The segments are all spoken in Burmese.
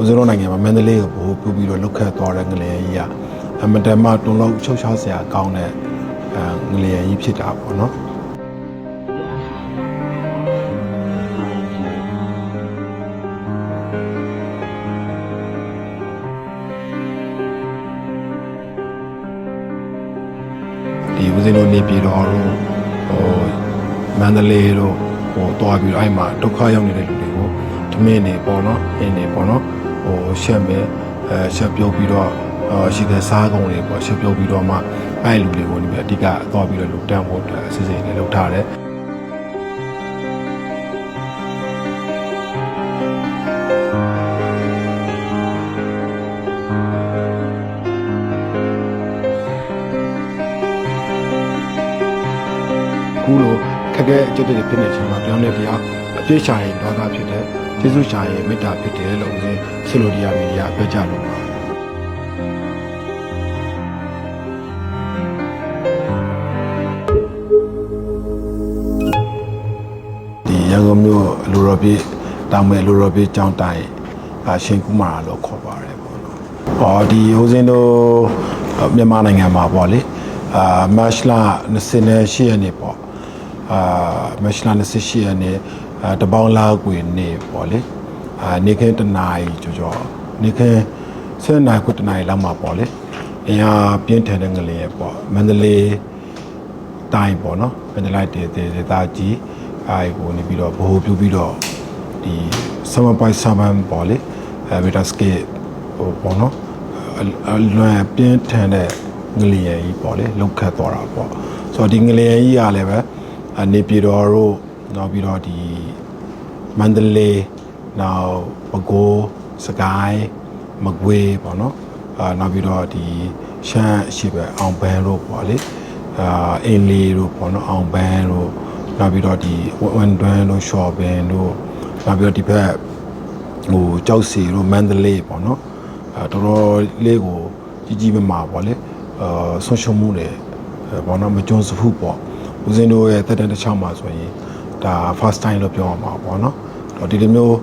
ဦးဇင်းတို့နိုင်ငံမှာမန္တလေးကိုဘိုးပြူပြီးတော့လုတ်ခတ်သွားတဲ့ငလျင်ကြီးကအမတန်မှတွန်လို့ချောက်ချားစရာကောင်းတဲ့အဲငလျင်ကြီးဖြစ်တာပေါ့နော်ဒီဦးဇင်းတို့နေပြည်တော်တို့ဟိုမန္တလေးတို့ဟိုတွားပြီးတော့အဲ့မှာဒုက္ခရောက်နေတဲ့လူတွေကိုဓမင်းနေပေါ့နော်အင်းနေပေါ့နော် ဟိုရှက်မယ်အဲရှက်ပြုတ်ပြီးတော့အာရှိတဲ့စားကုန်တွေပေါ့ရှက်ပြုတ်ပြီးတော့မှအဲ့လူတွေကိုနေပြီးအဓိကသွားပြီးတော့လူတန်းဖို့အတွက်အစီအစဉ်တွေလုပ်ထားတယ်ခုလိုခက်ခဲအကျက်တွေဖြစ်နေချိန်မှာပြောင်းနေတရားအပြည့်ရှာရင်ဒေါသဖြစ်တယ် ကျေးဇူးရှာရင်မေတ္တာဖြစ်တယ်လို့ဦးဇင်းဆီလိုဒီယာမီဒီယာပြောကြလို့ပါဒီရန်ကုန်မြို့အလိုတော်ပြည့်တောင်မဲ့အလိုတော်ပြည့်ကျောင်းတိုင်အရှင်ကုမာလို့ခေါ်ပါတယ်ပေါ့နော်။အော်ဒီဦးဇင်းတို့မြန်မာနိုင်ငံမှာပေါ့လေအာမတ်လ28ရက်နေ့ပေါ့အာမတ်လ28ရက်နေ့ အာတပေါင်းလားကွေနေ့ပေါ့လေအာနေခင်းတနာရီကျော်ကျော်နေခင်း7နာရီခွတနာရီလောက်မှာပေါ့လေအင်အားပြင်းထန်တဲ့ငလျင်ပေါ့မန္တလေးတိုင်းပေါ့နော်ပင်တလိုက်တေတေဒေတာကြီးအဲဒီကိုနေပြီးတော့ဘ ਹੁ ပြုပြီးတော့ဒီဆမပိုက်ဆမန်ပေါ့လေအဲဗီတာစကေဟိုပေါ့နော်အအလွန်ပြင်းထန်တဲ့ငလျင်ကြီးပေါ့လေလောက်ခတ်သွားတာပေါ့ဆိုတော့ဒီငလျင်ကြီးကလည်းပဲအနေပြည်တော်တို့ နောက်ပြီးတော့ဒီမန္တလေးနောက်ပဲခူးစကိုင်းမကွေးပေါ့နော်အာနောက်ပြီးတော့ဒီရှမ်းအရှိပဲအောင်ပန်းတို့ပေါ့လေအာအင်းလီတို့ပေါ့နော်အောင်ပန်းတို့နောက်ပြီးတော့ဒီဝန်တွန်းတို့ရှော့ဘင်တို့နောက်ပြီးတော့ဒီဘက်ဟိုကြောက်စီတို့မန္တလေးပေါ့နော်အဲတော်တော်လေးကိုကြီးကြီးမားမားပေါ့လေအာဆွရှုံမှုတွေအဲပေါ့နော်မကြုံစဖူးပေါ့ဦးစင်းတို့ရဲ့တက်တန်းတစ်ချောင်းမှာဆိုရင် ဒါ first time လို့ပြောရမှာပေါ့နော်တော့ဒီလိုမျိုး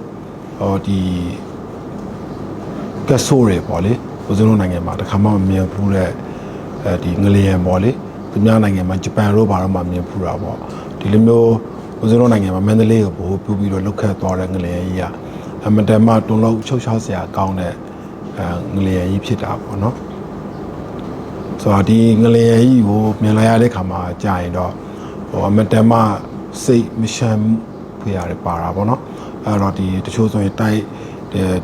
ဟောဒီကက်ဆိုးတွေပေါ့လေဦးဇင်းတို့နိုင်ငံမှာတစ်ခါမှမမြင်ဘူးတဲ့အဲဒီငလျင်ပေါ့လေသူများနိုင်ငံမှာဂျပန်တို့ဘာတော့မှမြင်ဘူးတာပေါ့ဒီလိုမျိုးဦးဇင်းတို့နိုင်ငံမှာမန္တလေးကိုဘိုးပြူပြီးတော့လုတ်ခတ်သွားတဲ့ငလျင်ကြီးကအမတန်မှတွန်လို့ချုပ်ချောက်စရာကောင်းတဲ့အဲငလျင်ကြီးဖြစ်တာပေါ့နော်ဆိုတော့ဒီငလျင်ကြီးကိုမြင်လာရတဲ့ခါမှာကြာရင်တော့ဟိုအမတန်မှ စိတ်မရှမ်းဖွေရတယ်ပါတာပေါ့နော်အဲ့တော့ဒီတချို့ဆိုရင်တိုက်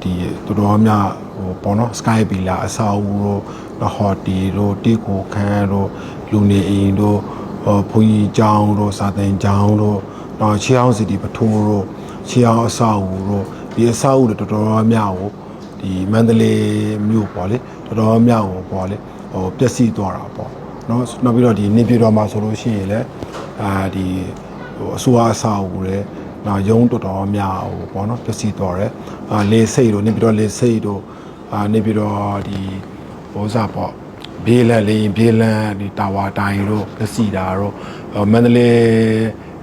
ဒီတော်တော်များဟိုပေါ့နော် sky villa အဆောက်အဦတို့နော် hotel တို့တေကိုခန်းတို့လူနေအိမ်တို့ဟိုဘုန်းကြီးကျောင်းတို့စာသင်ကျောင်းတို့နော်ချီအောင်စီတီပထိုးတို့ချီအောင်အဆောက်အဦတို့ဒီအဆောက်အဦတွေတော်တော်များကိုဒီမန္တလေးမြို့ပေါ့လေတော်တော်များကိုပေါ့လေဟိုပျက်စီးသွားတာပေါ့နော်နောက်ပြီးတော့ဒီနေပြည်တော်မှာဆိုလို့ရှိရင်လည်းအာဒီ ဟိုအစိုးရအဆောက်အဦတွေနောက်ရုံးတော်တော်များဟိုပေါ့နော်ပျက်စီးသွားတယ်အာလေစိတ်တို့နေပြည်တော်လေစိတ်တို့အာနေပြည်တော်ဒီဟိုစားပေါ့ဘေးလန်လေရင်ဘေးလန်ဒီတာဝါတိုင်တို့ပျက်စီးတာတို့အော်မန္တလေး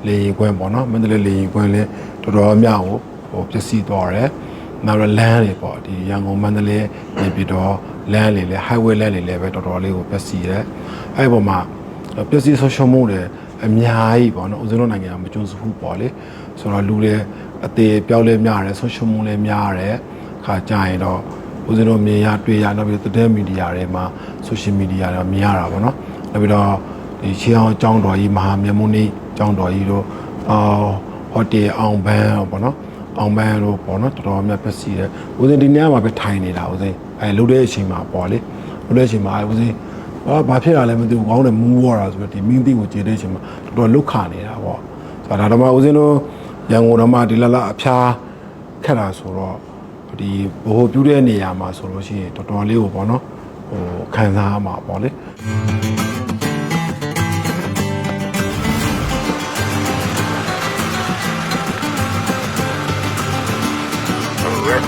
လေရင်ကွင်းပေါ့နော်မန္တလေးလေရင်ကွင်းလည်းတော်တော်များဟိုဟိုပျက်စီးသွားတယ်နောက်တော့လမ်းတွေပေါ့ဒီရန်ကုန်မန္တလေးနေပြည်တော်လမ်းတွေလည်း highway လမ်းတွေလည်းပဲတော်တော်လေးကိုပျက်စီးတယ်အဲ့ဒီပုံမှာပျက်စီးဆုံးရှုံးမှုတွေ အများကြီးပေါ့နော်ဦးဇင်းတို့နိုင်ငံကမကျွန်းစဖူးပေါ့လေဆိုတော့လူတွေအသေးပြောင်းလဲများတယ်ဆုံးရှုံးမှုလည်းများတယ်ခါကြရင်တော့ဦးဇင်းတို့မြင်ရတွေ့ရနောက်ပြီးသတင်းမီဒီယာတွေမှာ social media တွေမြင်ရတာပေါ့နော်နောက်ပြီးတော့ဒီချီအောင်အကြောင်းတော်ကြီးမဟာမြတ်မုနိအကြောင်းတော်ကြီးတို့အော်ဟိုတယ်အောင်ဘန်းပေါ့နော်အောင်ဘန်းတို့ပေါ့နော်တော်တော်များပျက်စီးတယ်ဦးဇင်းဒီနေ့မှာပဲထိုင်နေတာဦးဇင်းအဲလှုပ်တဲ့အချိန်မှာပေါ့လေလှုပ်တဲ့အချိန်မှာအဲဦးဇင်း ဘာဘာဖြစ်တာလဲမသိဘူးကောင်းတယ်မူးဝါတာဆိုတော့ဒီမင်းသိကိုကြည်တဲ့အချိန်မှာတော်တော်လုတ်ခနေတာပေါ့ဆိုတော့ဒါတော့မှဦးဇင်းတို့ရန်ကုန်တော့မှဒီလလအဖျားခက်တာဆိုတော့ဒီဘိုးပြူတဲ့နေရာမှာဆိုလို့ရှိရင်တော်တော်လေးကိုပေါ့နော်ဟိုခံစားရမှာပေါ့လေ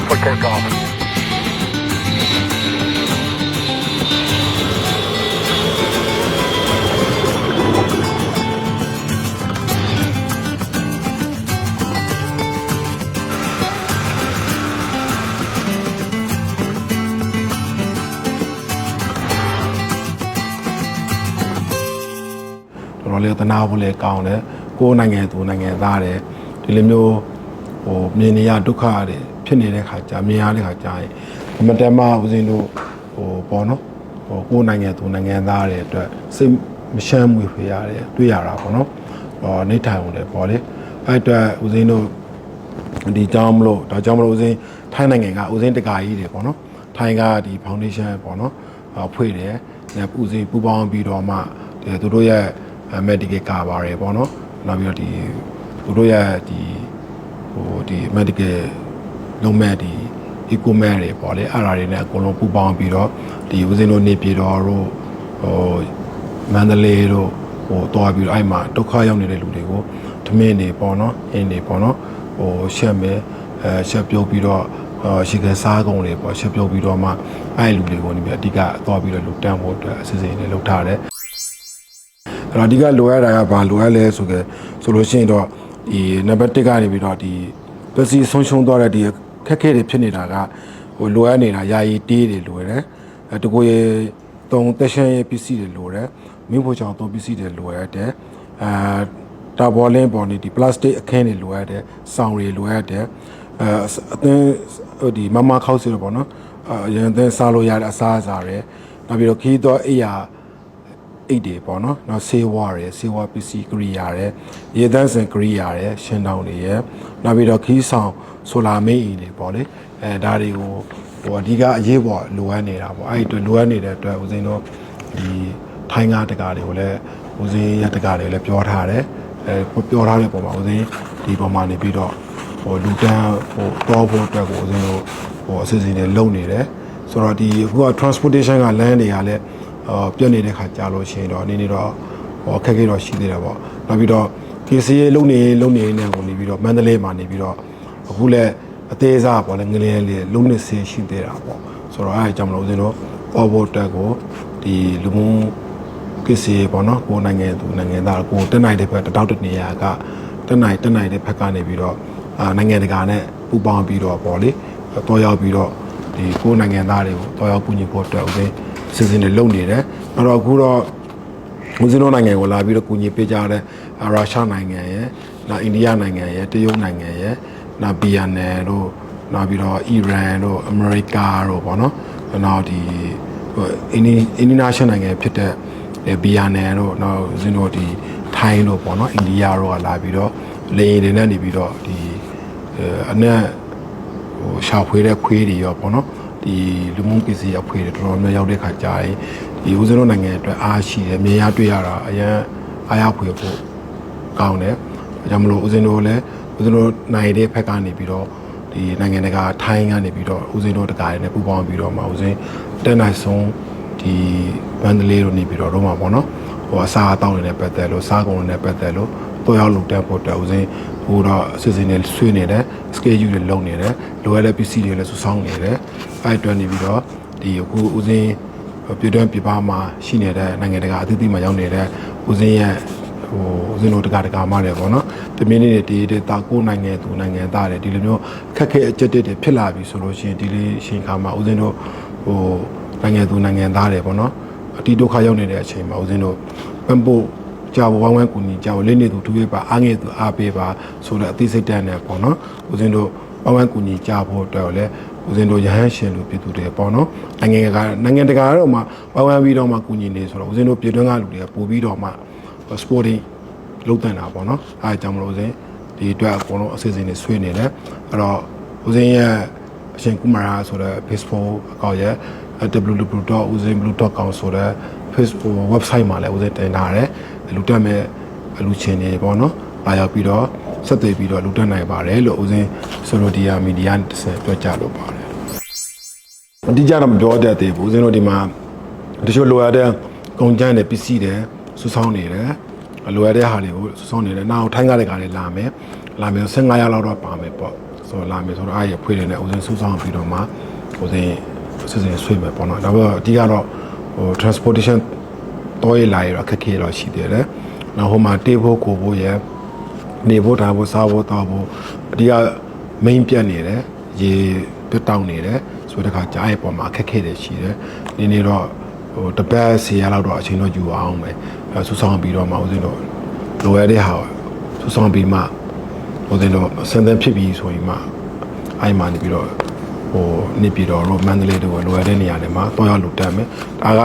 for takeoff. တော်လေးသနာဖို့လည်းကောင်းတယ်ကိုယ်နိုင်ငံသူနိုင်ငံသားတယ်ဒီလိုမျိုးဟိုမြင်နေရဒုက္ခတွေဖြစ်နေတဲ့ခါကြာမြင်ရတဲ့ခါကြာရင်အမတန်မှဦးဇင်းတို့ဟိုပေါ့နော်ဟိုကိုယ်နိုင်ငံသူနိုင်ငံသားတွေအတွက်စိတ်မရှမ်းမွေဖေရတယ်တွေ့ရတာပေါ့နော်ဟောနေထိုင်ဝင်တယ်ပေါ့လေအဲ့အတွက်ဦးဇင်းတို့ဒီကြောင်းမလို့ဒါကြောင့်မလို့ဦးစင်းထိုင်းနိုင်ငံကဦးစင်းတကာကြီးတွေပေါ့နော်ထိုင်းကဒီ foundation ပေါ့နော်အဖွင့်တယ်ညဦးစင်းပူပေါင်းပြီးတော့မှဒီသူတို့ရဲ့ medical cover တွေပေါ့နော်နောက်ပြီးတော့ဒီသူတို့ရဲ့ဒီဟိုဒီ medical လုံးမဲ့ဒီ equipment တွေပေါ့လေအဲ့ဒါတွေနဲ့အကုန်လုံးပူပေါင်းပြီးတော့ဒီဦးစင်းတို့နေပြည်တော်တို့ဟိုမန္တလေးတို့ဟိုတွားပြီးတော့အဲ့မှာဒုက္ခရောက်နေတဲ့လူတွေကိုဓမင်းနေပေါ့နော်အင်းနေပေါ့နော်ဟိုရှက်မယ်အဲရှက်ပြုတ်ပြီးတော့အာရှိကစားကုန်တွေပေါ့ရှက်ပြုတ်ပြီးတော့မှအဲ့လူတွေကိုနေပြီးအဓိကသွားပြီးတော့လူတန်းဖို့အတွက်အစီအစဉ်တွေလုပ်ထားတယ်အဲ့ တော့အဓိကလိုရတာကဘာလိုရလဲဆိုကြဆိုလို့ရှိရင်တော့ဒီနံပါတ်1ကနေပြီးတော့ဒီပစ္စည်းဆုံးရှုံးသွားတဲ့ဒီခက်ခဲတွေဖြစ်နေတာကဟိုလိုရနေတာယာယီတေးတွေလိုရတယ်အဲတကူရေတုံတက်ရှန်ရဲ့ပစ္စည်းတွေလိုရတယ်မင်းဖို့ချောင်တုံးပစ္စည်းတွေလိုရတယ်အာတာဘောလင်းပေါ်နေဒီပလတ်စတစ်အခင်းတွေလိုရတယ်စောင်တွေလိုရတယ်အဲအသင်းဟိုဒီမမခောက်စီတော့ပေါ့နော်အရင်အသင်းစားလို့ရတဲ့အစားအစာတွေနောက်ပြီးတော့ခီးတော့အိယာ အိတ်တွေပေါ့နော်နောက်ဆေးဝါးရယ်ဆေးဝါးပစ္စည်းကရိယာရယ်ရေသန့်စင်ကရိယာရယ်ရှင်းတောင်းတွေရယ်နောက်ပြီးတော့ခီးဆောင်ဆိုလာမေးအင်းတွေပေါ့လေအဲဒါတွေကိုဟိုအဓိကအရေးပေါ်လိုအပ်နေတာပေါ့အဲ့ဒီအတွက်လိုအပ်နေတဲ့အတွက်ဦးစင်းတို့ဒီထိုင်းကားတကာတွေကိုလည်းဦးစင်းရတကာတွေလည်းပြောထားတယ်အဲပြောထားတဲ့ပုံမှာဦးစင်းဒီပုံမှာနေပြီးတော့ဟိုလူတန်းဟိုတော့ဖို့အတွက်ကိုဦးစင်းတို့ဟိုအစီအစဉ်တွေလုပ်နေတယ်ဆိုတော့ဒီအခုက transportation ကလမ်းတွေကလည်းအော် ပြတ်နေတဲ့ခါကြာလို့ရှိရင်တော့အနေနဲ့တော့ဟောခက်ခဲတော့ရှိသေးတယ်ပေါ့နောက်ပြီးတော့ KCA လုံနေလုံနေနေကိုနေပြီးတော့မန္တလေးမှာနေပြီးတော့အခုလည်းအသေးစားပေါ့လေငလျင်လေးလုံနေစေးရှိသေးတာပေါ့ဆိုတော့အဲအကြောင်းမလို့ဦးဇင်းတို့ over တက်ကိုဒီလူမှု KCA ပေါ့နော်ကိုယ်နိုင်ငံသူနိုင်ငံသားကိုတက်နိုင်တဲ့ဘက်တတောက်တနေရာကတက်နိုင်တက်နိုင်တဲ့ဘက်ကနေပြီးတော့အာနိုင်ငံတကာနဲ့ပူးပေါင်းပြီးတော့ပေါ့လေတော့ရောက်ပြီးတော့ဒီကိုယ်နိုင်ငံသားတွေကိုတော့ရောက်ကူညီဖို့အတွက်ဦးဇင်း စီစဉ်တွေလုပ်နေတယ်အဲ့တော့အခုတော့ဦးဇင်းတို့နိုင်ငံကိုလာပြီးတော့ကူညီပေးကြတဲ့အာရုရှားနိုင်ငံရယ်နောက်အိန္ဒိယနိုင်ငံရယ်တရုတ်နိုင်ငံရယ်နောက်ဗီယက်နမ်တို့နောက်ပြီးတော့အီရန်တို့အမေရိကတို့ပေါ့နော်နောက်ဒီဟိုအင်းအင်းနာရှင်နိုင်ငံဖြစ်တဲ့ဗီယက်နမ်တို့နောက်ဦးဇင်းတို့ဒီထိုင်းတို့ပေါ့နော်အိန္ဒိယတို့ကလာပြီးတော့လေယာဉ်တွေနဲ့နေပြီးတော့ဒီအနက်ဟိုရှာဖွေတဲ့ခွေးတွေရောပေါ့နော် ဒီလူမှုပစ္စည်းအဖွေတွေတော်တော်များများရောက်တဲ့ခါကြာရင်ဒီဦးဇင်းတို့နိုင်ငံအတွက်အားရှိတယ်မြင်ရတွေ့ရတာအရန်အားရဖွေဖို့ကောင်းတယ်ဒါကြောင့်မလို့ဦးဇင်းတို့လည်းဦးဇင်းတို့နိုင်တဲ့ဘက်ကနေပြီးတော့ဒီနိုင်ငံတကာထိုင်းကနေပြီးတော့ဦးဇင်းတို့တကားတွေနဲ့ပူးပေါင်းပြီးတော့မှဦးဇင်းတက်နိုင်ဆုံးဒီဘန်ဒလေးတို့နေပြီးတော့တော့မှာပေါ့နော်ဟိုအစားအသောက်တွေနဲ့ပတ်သက်လို့စားကုန်တွေနဲ့ပတ်သက်လို့တော့ရောက်လို့တက်ဖို့တက်ဦးဇင်း ဟိုတော့အစီအစဉ်တွေဆွေးနေတယ် schedule တွေလုပ်နေတယ်လိုအပ်တဲ့ပစ္စည်းတွေလည်းစုဆောင်းနေတယ်အဲ့အတွက်နေပြီးတော့ဒီအခုဦးဇင်းပြည်တွင်းပြည်ပမှာရှိနေတဲ့နိုင်ငံတကာအသီးသီးမှာရောက်နေတဲ့ဦးဇင်းရဲ့ဟိုဦးဇင်းတို့တကာတကာမှလည်းပေါ့နော်တမင်းလေးတွေဒီဒေတာကိုယ်နိုင်ငံသူနိုင်ငံသားတွေဒီလိုမျိုးခက်ခဲအကျက်တက်တွေဖြစ်လာပြီဆိုလို့ရှိရင်ဒီလေးအချိန်ခါမှာဦးဇင်းတို့ဟိုနိုင်ငံသူနိုင်ငံသားတွေပေါ့နော်အတီးဒုက္ခရောက်နေတဲ့အချိန်မှာဦးဇင်းတို့ပံ့ပို့ ကြာဝဝမ်းဝမ်းကူညီကြာဝလေးနေသူသူပေးပါအားငယ်သူအားပေးပါဆိုတဲ့အသိစိတ်ဓာတ်နဲ့ပေါ့နော်ဦးဇင်းတို့ဝမ်းဝမ်းကူညီကြာဖို့အတွက်လည်းဦးဇင်းတို့ရဟန်းရှင်လူပြည်သူတွေပေါ့နော်နိုင်ငံကနိုင်ငံတကာတော့မှဝမ်းဝမ်းပြီးတော့မှကူညီနေဆိုတော့ဦးဇင်းတို့ပြည်တွင်းကလူတွေကပို့ပြီးတော့မှ sporting လုံးတန်တာပေါ့နော်အဲအကြောင်းမလို့ဦးဇင်းဒီအတွက်အကုန်လုံးအစီအစဉ်တွေဆွေးနေတယ်အဲ့တော့ဦးဇင်းရဲ့အရှင်ကုမာရာဆိုတဲ့ Facebook အကောင့်ရဲ့ www.uzinblue.com ဆိုတဲ့ Facebook website မှာလည်းဦးဇင်းတင်ထားတယ် လူတက်မဲ့လူချင်းတွေပေါ့နော်လာရောက်ပြီးတော့ဆက်သွယ်ပြီးတော့လူတက်နိုင်ပါတယ်လို့ဦးဇင်းဆိုလိုဒီယာမီဒီယာတစ်ဆက်ပြောကြလို့ပါတယ်အတိအကျတော့မပြောတတ်သေးဘူးဦးဇင်းတို့ဒီမှာတချို့လိုရတဲ့ကုန်ကျန်းတွေပစ္စည်းတွေစုဆောင်းနေတယ်လိုရတဲ့ဟာတွေကိုစုဆောင်းနေတယ်နောက်ထိုင်းကားတဲ့ကားတွေလာမယ်လာမယ်15ရက်လောက်တော့ပါမယ်ပေါ့ဆိုတော့လာမယ်ဆိုတော့အားရဖွေးတယ်နဲ့ဦးဇင်းစုဆောင်းပြီးတော့မှဦးဇင်းစစ်စစ်ဆွေးမယ်ပေါ့နော်ဒါပေမဲ့အဓိကတော့ဟို transportation တော့ရလာရတော့ခက်ခဲတော့ရှိသေးတယ်နောက်ဟိုမှာတေးဖို့ကိုဖို့ရယ်နေဖို့ထားဖို့စားဖို့တောက်ဖို့အဓိက main ပြတ်နေတယ်ရေပြတ်တောင်းနေတယ်ဆိုတဲ့ခါကြားရဲ့ပုံမှာအခက်ခဲတွေရှိတယ်နေနေတော့ဟိုတပတ်စီရလောက်တော့အချိန်တော့ယူအောင်ပဲအဲအဲဆူဆောင်ပြီးတော့မှဦးဇင်းတို့လိုရတဲ့ဟာဆူဆောင်ပြီးမှဦးဇင်းတို့ဆန်သန်ဖြစ်ပြီးဆိုရင်မှအဲ့မှနေပြီးတော့ဟိုနေပြည်တော်တို့မန္တလေးတို့လိုရတဲ့နေရာတွေမှာတွားရလို့တက်မယ်ဒါက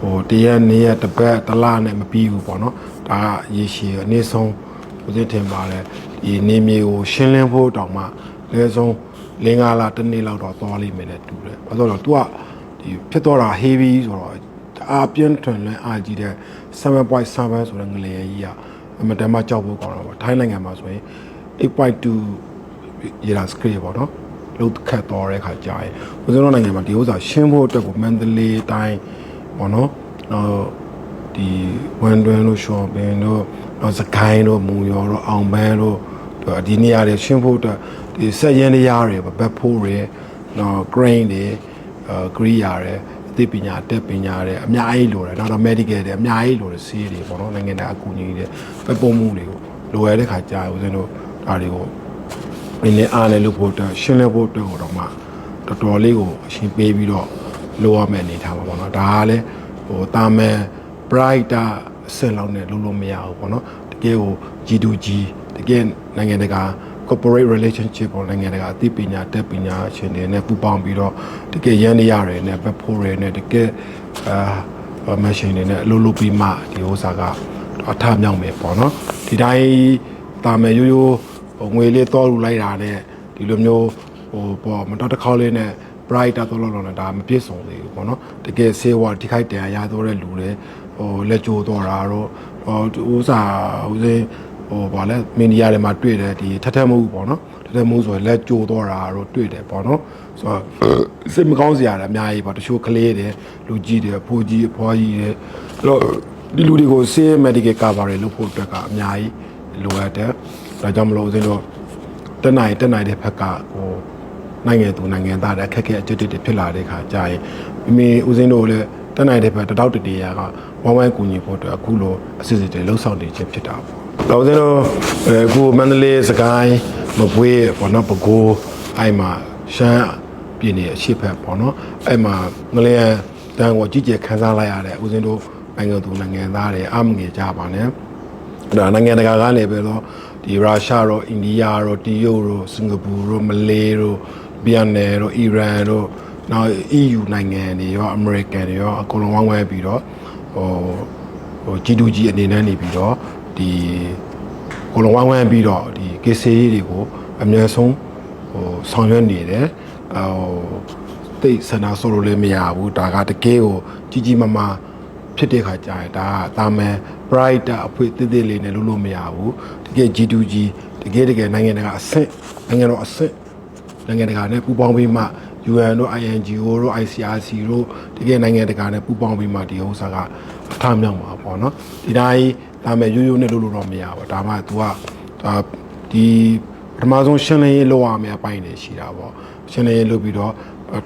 ဟိုတရက်နေ့ရက်တစ်ပတ်တစ်လနဲ့မပြီးဘူးပေါ့နော်ဒါကရေရှည်အနည်းဆုံးဦးဇင်းထင်ပါတယ်ဒီနေမြေကိုရှင်းလင်းဖို့တောင်မှအနည်းဆုံးလင်းကားလားတစ်နေ့လောက်တော့သွားလိမ့်မယ်နဲ့တူတယ်ဘာလို့လဲဆိုတော့ तू ကဒီဖြစ်တော့တာ heavy ဆိုတော့အားပြင်းထွန်လွန်းအားကြီးတဲ့7.7ဆိုတဲ့ငလေကြီးကအမတန်မှကြောက်ဖို့ကောင်းတာပေါ့ထိုင်းနိုင်ငံမှာဆိုရင်8.2ရေလာစကရီပေါ့နော်လုံးခတ်တော်တဲ့ခါကြာရင်ဦးဇင်းတို့နိုင်ငံမှာဒီဥစ္စာရှင်းဖို့အတွက်ကိုမန္တလေးတိုင်း ပေါ့နော်နောက်ဒီဝန်တွင်းတို့ရှော့ပင်တို့နောက်စကိုင်းတို့မူရောတို့အောင်ပန်းတို့ဒီနေရာတွေရှင်းဖို့အတွက်ဒီဆက်ရင်းတရားတွေဘက်ဖိုးတွေနောက် grain တွေအဲ Korea တွေအသိပညာအတက်ပညာတွေအများကြီးလိုတယ်နောက်တော့ medical တွေအများကြီးလိုတယ်ဆေးတွေပေါ့နော်နိုင်ငံတကာအကူအညီတွေပက်ပုံမှုတွေကိုလိုရတဲ့ခါကြာဦးဇင်းတို့ဒါတွေကိုအင်းနဲ့အားနဲ့လုပ်ဖို့အတွက်ရှင်းလင်းဖို့အတွက်ကိုတော့မှတော်တော်လေးကိုအရှင်းပေးပြီးတော့ လိုရမယ့်အနေထားပါပေါ့နော်ဒါကလည်းဟိုတာမန် brighter အဆင့်လောက်နဲ့လုပ်လို့မရဘူးပေါ့နော်တကယ်ကို G2G တကယ်နိုင်ငံတကာ corporate relationship ပေါ်နိုင်ငံတကာအသိပညာတက်ပညာရှင်တွေနဲ့ပူးပေါင်းပြီးတော့တကယ်ရန်နေရတယ်နဲ့ဘက်ဖိုးတွေနဲ့တကယ်အာမရှင်တွေနဲ့အလုပ်လုပ်ပြီးမှဒီဥစ္စာကအထမြောက်မယ်ပေါ့နော်ဒီတိုင်းတာမယ်ရိုးရိုးဟိုငွေလေးတောလူလိုက်တာနဲ့ဒီလိုမျိုးဟိုပေါ့မတော်တစ်ခေါက်လေးနဲ့ brighter တော့လို့လည်းဒါမပြည့်စုံသေးဘူးပေါ့နော်တကယ်ဆေးဝါးထိခိုက်တရားရတော့တဲ့လူတွေဟိုလက်ကြိုးတော့တာတော့ဟိုဥစ္စာဥစဉ်ဟိုဗာလဲမင်းဒီယာတွေမှာတွေ့တယ်ဒီထက်ထက်မှုပေါ့နော်ထက်ထက်မှုဆိုရင်လက်ကြိုးတော့တာတော့တွေ့တယ်ပေါ့နော်ဆိုတော့စိတ်မကောင်းစရာလည်းအများကြီးပေါ့တချို့ကလေးတွေလူကြီးတွေဖိုးကြီးအဖွားကြီးတွေအဲ့တော့ဒီလူတွေကိုဆေး medical cover တွေလုပ်ဖို့အတွက်ကအများကြီးလိုအပ်တယ်ဒါကြောင့်မလို့ဦးဇင်းတို့တက်နိုင်တက်နိုင်တဲ့ဘက်ကဟို နိုင်ငံသူနိုင်ငံသားတွေအခက်အခဲအကျဉ်းတွေဖြစ်လာတဲ့ခါကြာရင်မိမိဦးစင်းတို့လည်းတက်နိုင်တဲ့ဘက်တတောက်တတေရာကဝမ်းဝမ်းကူညီဖို့အတွက်အခုလိုအစီအစဉ်တွေလှုပ်ဆောင်နေခြင်းဖြစ်တာပေါ့။တော့ဦးစင်းတို့အဲအခုမန္တလေးစကိုင်းမပွေးပေါ့နော်ပဲခူးအဲ့မှာရှမ်းပြည်နယ်အရှိဖက်ပေါ့နော်အဲ့မှာငလျင်တန်းကိုကြည်ကြဲခန်းစားလိုက်ရတဲ့ဦးစင်းတို့နိုင်ငံသူနိုင်ငံသားတွေအမငယ်ကြပါနဲ့။ဒါနိုင်ငံတကာကနေပဲတော့ဒီရုရှားရောအိန္ဒိယရောတရုတ်ရောစင်ကာပူရောမလေးရော ဗီယက်နမ်ရောအီရန်ရောနောက် EU နိုင်ငံတွေရောအမေရိကန်တွေရောအကုန်လုံးဝိုင်းဝဲပြီးတော့ဟိုဟို G2G အနေနဲ့နေပြီးတော့ဒီအကုန်လုံးဝိုင်းဝဲပြီးတော့ဒီ KC တွေကိုအများဆုံးဟိုဆောင်ရွက်နေတယ်ဟိုတိတ်ဆန္ဒဆိုလို့လည်းမရဘူးဒါကတကယ်ကိုကြီးကြီးမားမားဖြစ်တဲ့ခါကြာရင်ဒါကတာမန် brighter အဖွေတိတိလေးနဲ့လုံးလို့မရဘူးတကယ် G2G တကယ်တကယ်နိုင်ငံတကာအဆင့်နိုင်ငံတော်အဆင့် နိုင်ငံတကာနဲ့ပူးပေါင်းပြီးမှ UN တို့ INGO တို့ ICRC တို့တကယ်နိုင်ငံတကာနဲ့ပူးပေါင်းပြီးမှဒီဥစ္စာကအထမြောက်မှာပေါ့နော်ဒီတိုင်းဒါမဲ့ရိုးရိုးနဲ့လို့လို့တော့မရဘူးဒါမှ तू ကဒါဒီပထမဆုံးရှင်းလင်းရေးလုပ်ရမယ့်အပိုင်းတွေရှိတာပေါ့ရှင်းလင်းရေးလုပ်ပြီးတော့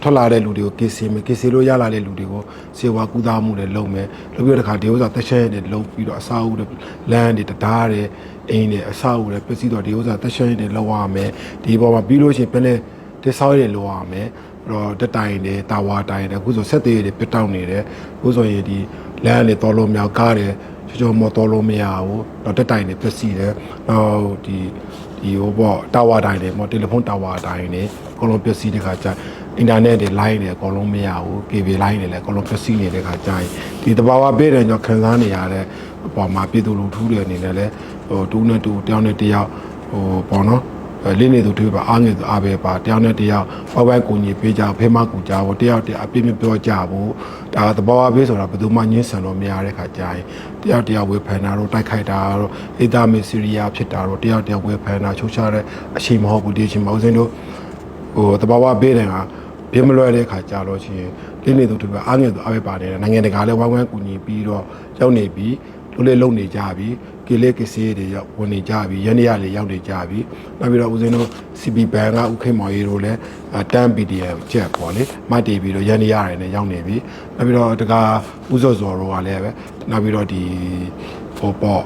ထွက်လာတဲ့လူတွေကိုကေစီမယ်ကေစီလို့ရလာတဲ့လူတွေကိုစေဝါကူသားမှုတွေလုပ်မယ်လုပ်ပြီးတော့တခါဒီဥစ္စာတက်ရှဲတွေလုပ်ပြီးတော့အစာအုပ်တွေလမ်းတွေတရားတွေအိမ်တွေအစာအုပ်တွေပစ္စည်းတော့ဒီဥစ္စာတက်ရှဲတွေလုပ်ရမယ်ဒီပေါ်မှာပြီးလို့ရှိရင်ပြန်လဲ တက်ဆောက်တွေလုပ်ရမယ်အဲ့တော့တက်တိုင်တွေတာဝါတိုင်တွေအခုဆိုဆက်သေးတွေပြတ်တောက်နေတယ်အခုဆိုရင်ဒီလမ်းတွေတော်လို့မြောက်ကားတွေချောချောမော်တော်လို့မရဘူးတော့တက်တိုင်တွေပစ္စည်းတယ်နောက်ဒီဒီဟိုပေါ့တာဝါတိုင်တွေမော်တယ်လီဖုန်းတာဝါတိုင်တွေအကုန်လုံးပစ္စည်းတဲ့ခါကျအင်တာနက်တွေ line တွေအကုန်လုံးမရဘူး KB line တွေလည်းအကုန်လုံးပစ္စည်းနေတဲ့ခါကျရင်ဒီတဘာဝပေးတယ်ကြောင့်ခံစားနေရတဲ့အပေါ်မှာပြည်သူလူထုတွေအနေနဲ့လည်းဟိုတူးနဲ့တူတယောက်နဲ့တယောက်ဟိုပေါ့နော်အဲ လင်းနေသူတွေပါအားငယ်သူအားပဲပါတယောက်နဲ့တယောက်ဘောက်ဘက်ကူညီပေးကြဖေးမကူကြဖို့တယောက်တည်းအပြည့်မပြောကြဘူးဒါသဘောဝပေးဆိုတာဘယ်သူမှညှင်းဆန်လို့မရတဲ့ခါကျရင်တယောက်တယောက်ဝေဖန်တာတော့တိုက်ခိုက်တာတော့အေဒါမီစီရီယာဖြစ်တာတော့တယောက်တယောက်ဝေဖန်တာချိုးချတဲ့အချိန်မဟုတ်ဘူးဒီအချိန်မဟုတ်စင်းတို့ဟိုသဘောဝပေးတယ်ကပြင်းမလွယ်တဲ့ခါကြလို့ရှိရင်လင်းနေသူတွေပါအားငယ်သူအားပဲပါတယ်နိုင်ငံတကာလည်းဝိုင်းဝန်းကူညီပြီးတော့ရောက်နေပြီး လို့လေလုံနေကြပြီကေလေးကစေးတွေရောက်ဝင်နေကြပြီရန်ရလေးရောက်နေကြပြီနောက်ပြီးတော့ဦးစင်းတို့ CB ဘန်ကဥခိမော်ရီတို့လည်းတန်း PDF ချက်ပေါ့လေမတ်တီပြီးတော့ရန်ရရတယ်နဲ့ရောက်နေပြီနောက်ပြီးတော့တကားဥစောစောတို့ကလည်းပဲနောက်ပြီးတော့ဒီဟိုပေါ့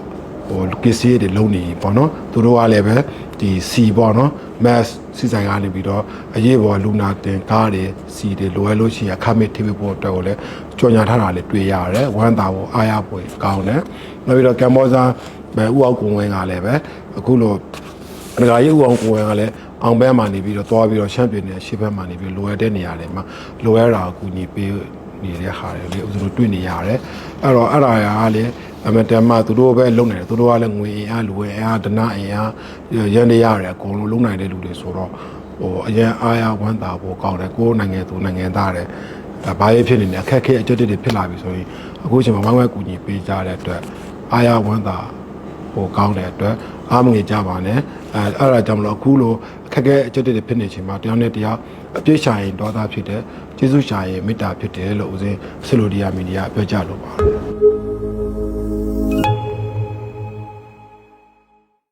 ဟဟို case တွေလုံးနေပေါ့နော်သူတို့ကလည်းပဲဒီ C ပေါ့နော် mass စီဆိုင်ကနေပြီးတော့အရေးပေါ်လူနာတင်ကားတွေ C တွေလိုအပ်လို့ရှိရင်အခမဲ့ TV ပေါ်အတွက်ကိုလည်းကြော်ညာထားတာလည်းတွေ့ရတယ်ဝမ်းသာဖို့အားရဖို့ကောင်းတယ်နောက်ပြီးတော့ကမ္ဘောဇာပဲဥအောင်ကုံဝင်းကလည်းပဲအခုလိုဒကာကြီးဦးအောင်ကိုယ်ကလည်းအောင်ဘက်မှာနေပြီးတော့သွားပြီးတော့ရှမ်းပြည်နယ်ရှေ့ဘက်မှာနေပြီးလိုရတဲ့နေရာတွေမှာလိုရတာကိုကူညီပေးနေတဲ့ဟာတွေလေဦးဇင်းတို့တွေ့နေရတယ်အဲ့တော့အဲ့ဒါရာကလည်း အမတန်မှသူတို့ပဲလုံနေတယ်သူတို့ကလည်းငွေအင်အားလူဝင်အင်အားဒနာအင်အားရန်နေရတယ်အကုန်လုံးလုံနိုင်တဲ့လူတွေဆိုတော့ဟိုအရင်အားရဝမ်းသာဖို့ကောင်းတယ်ကိုယ်နိုင်ငံသူနိုင်ငံသားတယ်ဒါဘာရေးဖြစ်နေလဲအခက်အခဲအကျက်တွေဖြစ်လာပြီဆိုရင်အခုချိန်မှာဝိုင်းဝဲကူညီပေးကြတဲ့အတွက်အားရဝမ်းသာ ဟိုကောင်းတဲ့အတွက်အားမငယ်ကြပါနဲ့အဲအဲ့ဒါကြောင့်မလို့အခုလိုအခက်အခဲအကျက်တွေဖြစ်နေချိန်မှာတယောက်နဲ့တယောက်အပြည့်ရှာရင်ဒေါသဖြစ်တယ်ကျေးဇူးရှာရင်မေတ္တာဖြစ်တယ်လို့ဦးဇင်းဆလိုဒီယာမီဒီယာပြောကြလို့ပါတယ်